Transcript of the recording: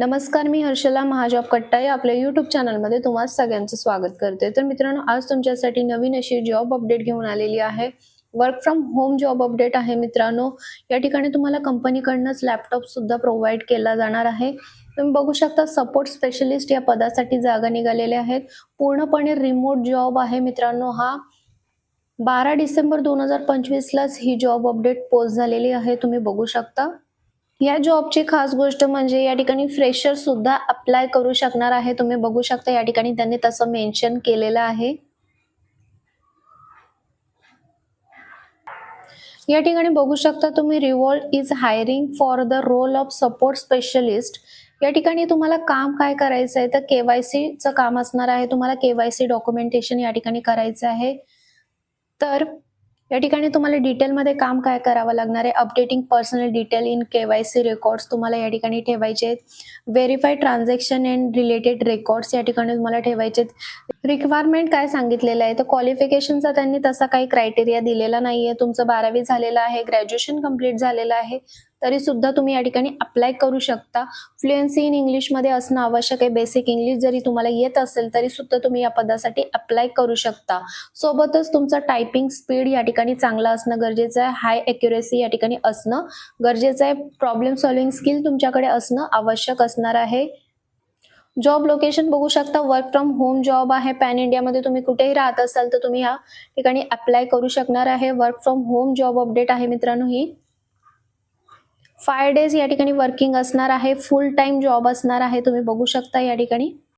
नमस्कार मी हर्षला महाजॉब कट्टाई. आपल्या युट्यूब चॅनलमध्ये तुम्हा सगळ्यांचं स्वागत करते. तर मित्रांनो आज तुमच्यासाठी नवीन अशी जॉब अपडेट घेऊन आलेली आहे. Work from home job update आहे मित्रांनो. या ठिकाणी तुम्हाला कंपनीकडनंच लॅपटॉप सुद्धा प्रोव्हाइड केला जाणार आहे. तुम्ही बघू शकता सपोर्ट स्पेशलिस्ट या पदासाठी जागा निघालेल्या आहेत. पूर्णपणे रिमोट जॉब आहे मित्रांनो हा. बारा डिसेंबर दोन हजार पंचवीसलाच ही जॉब अपडेट पोस्ट झालेली आहे. तुम्ही बघू शकता. या जॉबची खास गोष्ट म्हणजे या ठिकाणी फ्रेशर सुद्धा अप्लाय करू शकणार आहे. तुम्ही बघू शकता या ठिकाणी त्यांनी तसं मेन्शन केलेलं आहे. या ठिकाणी बघू शकता तुम्ही Revolt is hiring for the role of support specialist या ठिकाणी तुम्हाला काम काय करायचं आहे तर केवायसीचं काम असणार आहे. तुम्हाला केवायसी डॉक्युमेंटेशन या ठिकाणी करायचं आहे. तर या ठिकाणी तुम्हाला डिटेलमध्ये काम काय करावं लागणार आहे? Updating personal detail in K Y C records तुम्हाला या ठिकाणी ठेवायचे आहेत. Verify transaction and related records या ठिकाणी तुम्हाला ठेवायचे आहेत. रिक्वायरमेंट काय सांगितलेलं आहे? तर क्वालिफिकेशनचा त्यांनी तसा काही क्रायटेरिया दिलेला नाही आहे तुमचं बारावी झालेलं आहे ग्रॅज्युएशन कंप्लीट झालेलं आहे. तरी सुद्धा तुम्ही या ठिकाणी अप्लाय करू शकता. फ्लुएन्सी इन इंग्लिशमध्ये असणं आवश्यक आहे. बेसिक इंग्लिश जरी तुम्हाला येत असेल तरी सुद्धा तुम्ही या पदासाठी अप्लाय करू शकता. सोबतच तुमचं टायपिंग स्पीड या ठिकाणी चांगलं असणं गरजेचं आहे. हाय एक्युरेसी या ठिकाणी असणं गरजेचं आहे. प्रॉब्लेम सॉल्विंग स्किल तुमच्याकडे असणं आवश्यक असणार आहे. जॉब लोकेशन बघू शकता. वर्क फ्रॉम होम जॉब आहे. पॅन इंडियामध्ये तुम्ही कुठेही राहत असाल तर तुम्ही ह्या ठिकाणी अप्लाय करू शकणार आहे. Work from home job update आहे मित्रांनो ही. फाय डेज या ठिकाणी वर्किंग असणार आहे. फुल टाइम जॉब असणार आहे. तुम्ही बघू शकता या ठिकाणी.